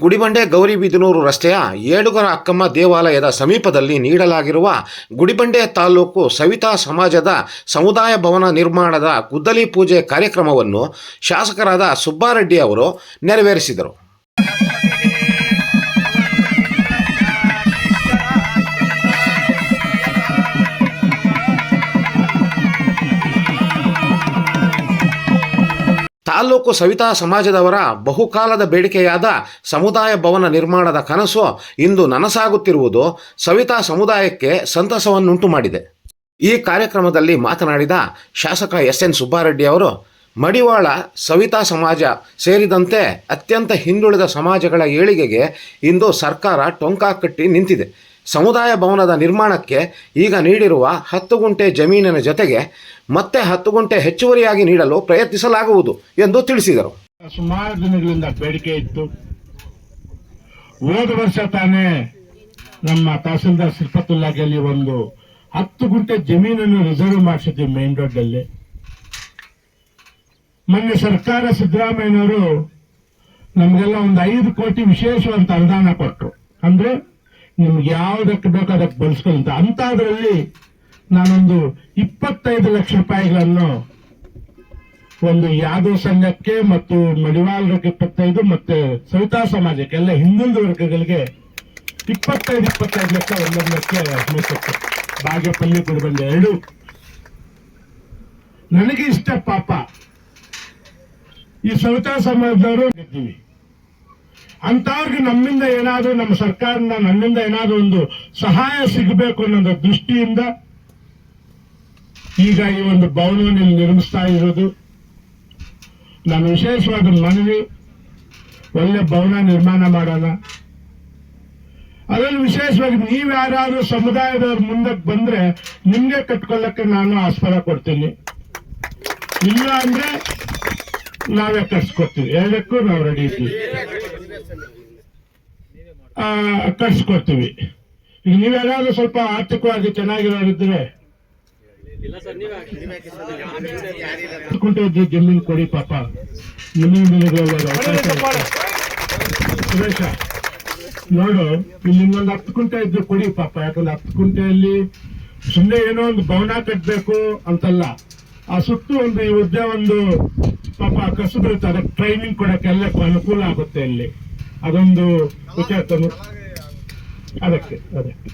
ಗುಡಿಬಂಡೆ ಗೌರಿಬಿದನೂರು ರಸ್ತೆಯ ಏಳುಗರ ಅಕ್ಕಮ್ಮ ದೇವಾಲಯದ ಸಮೀಪದಲ್ಲಿ ನೀಡಲಾಗಿರುವ ಗುಡಿಬಂಡೆ ತಾಲೂಕು ಸವಿತಾ ಸಮಾಜದ ಸಮುದಾಯ ಭವನ ನಿರ್ಮಾಣದ ಗುದ್ದಲಿ ಪೂಜೆ ಕಾರ್ಯಕ್ರಮವನ್ನು ಶಾಸಕರಾದ ಸುಬ್ಬಾರೆಡ್ಡಿ ಅವರು ನೆರವೇರಿಸಿದರು. ತಾಲೂಕು ಸವಿತಾ ಸಮಾಜದವರ ಬಹುಕಾಲದ ಬೇಡಿಕೆಯಾದ ಸಮುದಾಯ ಭವನ ನಿರ್ಮಾಣದ ಕನಸು ಇಂದು ನನಸಾಗುತ್ತಿರುವುದು. ಸವಿತಾ ಸಮುದಾಯಕ್ಕೆ ಸಂತಸವನ್ನುಂಟು ಮಾಡಿದೆ. ಈ ಕಾರ್ಯಕ್ರಮದಲ್ಲಿ ಮಾತನಾಡಿದ ಶಾಸಕ ಎಸ್ ಎನ್ ಸುಬ್ಬಾರೆಡ್ಡಿ ಅವರು, ಮಡಿವಾಳ ಸವಿತಾ ಸಮಾಜ ಸೇರಿದಂತೆ ಅತ್ಯಂತ ಹಿಂದುಳಿದ ಸಮಾಜಗಳ ಏಳಿಗೆಗೆ ಇಂದು ಸರ್ಕಾರ ಟೊಂಕ ಕಟ್ಟಿ ನಿಂತಿದೆ. ಸಮುದಾಯ ಭವನದ ನಿರ್ಮಾಣಕ್ಕೆ ಈಗ ನೀಡಿರುವ ಹತ್ತು ಗುಂಟೆ ಜಮೀನಿನ ಜೊತೆಗೆ ಮತ್ತೆ ಹತ್ತು ಗುಂಟೆ ಹೆಚ್ಚುವರಿಯಾಗಿ ನೀಡಲು ಪ್ರಯತ್ನಿಸಲಾಗುವುದು ಎಂದು ತಿಳಿಸಿದರು. ಸುಮಾರು ದಿನಗಳಿಂದ ಬೇಡಿಕೆ ಇತ್ತು ಹೋದ ವರ್ಷ ತಾನೇ ನಮ್ಮ ತಹಸೀಲ್ದಾರ್ ಸಿಲ್ಪತುಲ್ಲಾಗಲ್ಲಿ ಒಂದು ಹತ್ತು ಗುಂಟೆ ಜಮೀನನ್ನು ರಿಸರ್ವ್ ಮಾಡಿಸಿದ್ವಿ ಮೇನ್ ರೋಡ್ ಅಲ್ಲಿ ಮೊನ್ನೆ ಸರ್ಕಾರ ಸಿದ್ದರಾಮಯ್ಯನವರು ನಮಗೆಲ್ಲ ಒಂದು ಐದು ಕೋಟಿ ವಿಶೇಷವಂತ ಅನುದಾನ ಕೊಟ್ಟರು ಅಂದ್ರೆ ನಿಮ್ಗೆ ಯಾವ್ದಕ್ಕೆ ಬೇಕೋ ಅದಕ್ಕೆ ಬಳಸ್ಕೊಂತ. ಅಂತದ್ರಲ್ಲಿ ನಾನೊಂದು ಇಪ್ಪತ್ತೈದು ಲಕ್ಷ ರೂಪಾಯಿಗಳನ್ನು ಒಂದು ಯಾದವ್ ಸಂಘಕ್ಕೆ ಮತ್ತು ಮಡಿವಾಳರಿಗೆ ಇಪ್ಪತ್ತೈದು ಮತ್ತೆ ಸವಿತಾ ಸಮಾಜಕ್ಕೆ, ಎಲ್ಲ ಹಿಂದುಳಿದ ವರ್ಗಗಳಿಗೆ ಇಪ್ಪತ್ತೈದು ಇಪ್ಪತ್ತೈದು ಲಕ್ಷ ಒಂದೊಂದಕ್ಕೆ ಮೀಸತ್ತು. ಬಾಗೇಪಲ್ಲಿ ಬಂದ. ಎರಡು. ನನಗೆ ಇಷ್ಟ ಪಾಪ ಈ ಸವಿತಾ ಸಮಾಜದವರು ಗೆದ್ದೀವಿ ಅಂತವ್ರಿಗೆ ನಮ್ಮಿಂದ ಏನಾದರೂ, ನಮ್ಮ ಸರ್ಕಾರದಿಂದ ನನ್ನಿಂದ ಏನಾದರೂ ಒಂದು ಸಹಾಯ ಸಿಗಬೇಕು ಅನ್ನೋ ದೃಷ್ಟಿಯಿಂದ ಈಗ ಈ ಒಂದು ಭವನವನ್ನು ನಿರ್ಮಿಸ್ತಾ ಇರೋದು. ನಾನು ವಿಶೇಷವಾದ ಮನವಿ, ಒಳ್ಳೆ ಭವನ ನಿರ್ಮಾಣ ಮಾಡೋಣ. ಅದರಲ್ಲಿ ವಿಶೇಷವಾಗಿ ನೀವು ಯಾರಾದ್ರೂ ಸಮುದಾಯದವ್ರ ಮುಂದಕ್ಕೆ ಬಂದ್ರೆ ನಿಮ್ಗೆ ಕಟ್ಕೊಳ್ಳಕ್ಕೆ ನಾನು ಆಸ್ಪದ ಕೊಡ್ತೀನಿ. ಇಲ್ಲ ಅಂದ್ರೆ ನಾವೇ ಕಟ್ಸ್ಕೊಡ್ತೀವಿ. ಎರಡಕ್ಕೂ ನಾವು ರೆಡಿ ಇದ್ದೀವಿ. ಆ, ಕಟ್ಸ್ಕೊಡ್ತೀವಿ ಈಗ ನೀವೇನಾದ್ರೂ ಸ್ವಲ್ಪ ಆರ್ಥಿಕವಾಗಿ ಚೆನ್ನಾಗಿರೋರಿದ್ರೆ ಕುಂಟೆ ಜಮೀನು ಕೊಡಿ ಪಾಪ. ನಿಮಗೆ. ಸುರೇಶ ನೋಡು ಇಲ್ಲಿ ಇನ್ನೊಂದು ಹತ್ತು ಕುಂಟೆ ಇದ್ದು ಕೊಡಿ ಪಾಪ. ಯಾಕಂದ್ರೆ ಹತ್ತು ಕುಂಟೆಯಲ್ಲಿ ಸುಮ್ಮನೆ ಏನೋ ಒಂದು ಭವನ ಕಟ್ಟಬೇಕು ಅಂತಲ್ಲ. ಆ ಸುತ್ತು ಒಂದು ಈ ಉದ್ಯ ಒಂದು ಪಾಪ ಕಸುಬಿರುತ್ತೆ ಅದಕ್ಕೆ ಟ್ರೈನಿಂಗ್ ಕೊಡಕ್ಕೆ ಎಲ್ಲ ಅನುಕೂಲ ಆಗುತ್ತೆ ಇಲ್ಲಿ. ಅದೊಂದು ವಿಚಾರ ಅದಕ್ಕೆ ಅದಕ್ಕೆ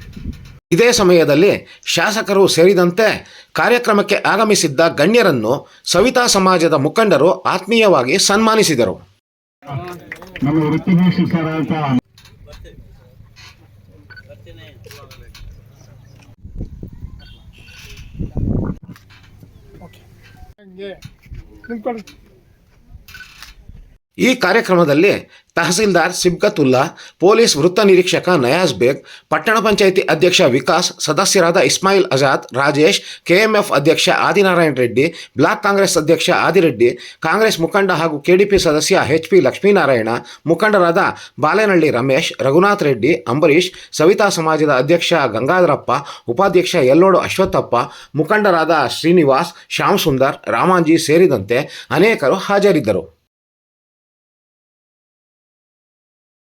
ಇದೇ ಸಮಯದಲ್ಲಿ ಶಾಸಕರು ಸೇರಿದಂತೆ ಕಾರ್ಯಕ್ರಮಕ್ಕೆ ಆಗಮಿಸಿದ್ದ ಗಣ್ಯರನ್ನು ಸವಿತಾ ಸಮಾಜದ ಮುಖಂಡರು ಆತ್ಮೀಯವಾಗಿ ಸನ್ಮಾನಿಸಿದರು. ನಮ್ಮ ಈ ಕಾರ್ಯಕ್ರಮದಲ್ಲಿ ತಹಸೀಲ್ದಾರ್ ಸಿಬ್ಕತುಲ್ಲಾ, ಪೊಲೀಸ್ ವೃತ್ತ ನಿರೀಕ್ಷಕ ನಯಾಜ್ ಬೇಗ್, ಪಟ್ಟಣ ಪಂಚಾಯಿತಿ ಅಧ್ಯಕ್ಷ ವಿಕಾಸ್, ಸದಸ್ಯರಾದ ಇಸ್ಮಾಯಿಲ್ ಆಜಾದ್, ರಾಜೇಶ್, ಕೆಎಂಎಫ್ ಅಧ್ಯಕ್ಷ ಆದಿನಾರಾಯಣ ರೆಡ್ಡಿ, ಬ್ಲಾಕ್ ಕಾಂಗ್ರೆಸ್ ಅಧ್ಯಕ್ಷ ಆದಿರೆಡ್ಡಿ, ಕಾಂಗ್ರೆಸ್ ಮುಖಂಡ ಹಾಗೂ ಕೆಡಿಪಿ ಸದಸ್ಯ ಎಚ್ ಪಿ ಲಕ್ಷ್ಮೀನಾರಾಯಣ, ಮುಖಂಡರಾದ ಬಾಲೇನಹಳ್ಳಿ ರಮೇಶ್, ರಘುನಾಥ್ ರೆಡ್ಡಿ ಅಂಬರೀಶ್ ಸವಿತಾ ಸಮಾಜದ ಅಧ್ಯಕ್ಷ ಗಂಗಾಧರಪ್ಪ, ಉಪಾಧ್ಯಕ್ಷ ಎಲ್ಲೋಡು ಅಶ್ವತ್ಥಪ್ಪ, ಮುಖಂಡರಾದ ಶ್ರೀನಿವಾಸ್, ಶ್ಯಾಮ್ ಸುಂದರ್, ರಾಮಾಂಜಿ ಸೇರಿದಂತೆ ಅನೇಕರು ಹಾಜರಿದ್ದರು.